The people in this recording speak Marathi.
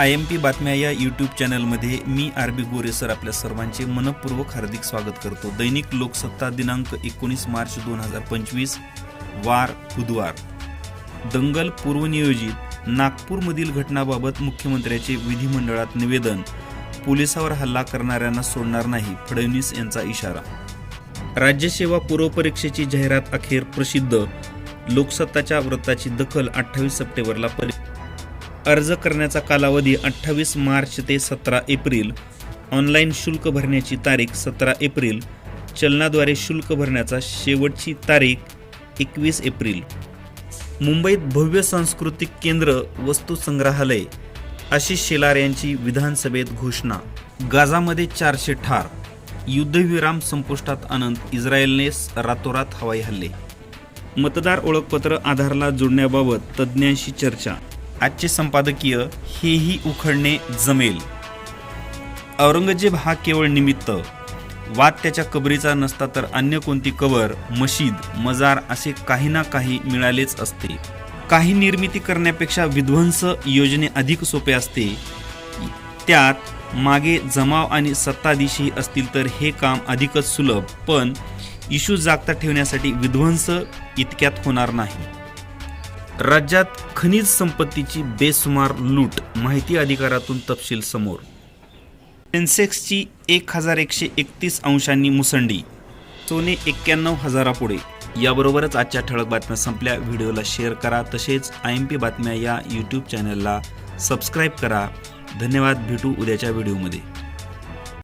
आय एम पी बातम्या या यूट्यूब चॅनलमध्ये मी आर बी गोरे सर आपल्या सर्वांचे मनपूर्वक हार्दिक स्वागत करतो. दैनिक लोकसत्ता दिनांक एकोणीस मार्च दोन हजार पंचवीस वार बुधवार. दंगल पूर्वनियोजित नागपूरमधील घटनाबाबत मुख्यमंत्र्याचे विधिमंडळात निवेदन. पोलिसावर हल्ला करणाऱ्यांना सोडणार नाही फडणवीस यांचा इशारा. राज्यसेवा पूर्वपरीक्षेची जाहिरात अखेर प्रसिद्ध. लोकसत्ताच्या वृत्ताची दखल अठ्ठावीस सप्टेंबरला अर्ज करण्याचा कालावधी अठ्ठावीस मार्च ते सतरा एप्रिल. ऑनलाईन शुल्क भरण्याची तारीख सतरा एप्रिल. चलनाद्वारे शुल्क भरण्याचा शेवटची तारीख एकवीस एप्रिल. मुंबईत भव्य सांस्कृतिक केंद्र वस्तू संग्रहालय आशिष शेलार यांची विधानसभेत घोषणा. गाझामध्ये चारशे ठार. युद्धविराम संपुष्टात अनंत इस्रायलने रातोरात हवाई हल्ले. मतदार ओळखपत्र आधारला जोडण्याबाबत तज्ज्ञांशी चर्चा आजचे संपादकीय हेही उखडणे जमेल. औरंगजेब हा केवळ निमित्त. वाद त्याच्या कबरीचा नसता तर अन्य कोणती कबर मशीद मजार असे काही ना काही मिळालेच असते. काही निर्मिती करण्यापेक्षा विध्वंस योजने अधिक सोपे असते. त्यात मागे जमाव आणि सत्ताधीशी असतील तर हे काम अधिकच सुलभ पण इशू जागता ठेवण्यासाठी विध्वंस इतक्यात होणार नाही. राज्यात खनिज संपत्तीची बेसुमार लूट माहिती अधिकारातून तपशील समोर. सेन्सेक्सची एक हजार एकशे एकतीस अंशांनी मुसंडी सोने एक्क्याण्णव हजारापुढे. याबरोबरच आजच्या ठळक बातम्या संपल्या. व्हिडिओला शेअर करा. तसेच आय एम पी बातम्या या यूट्यूब चॅनलला सबस्क्राईब करा. धन्यवाद. भेटू उद्याच्या व्हिडिओमध्ये.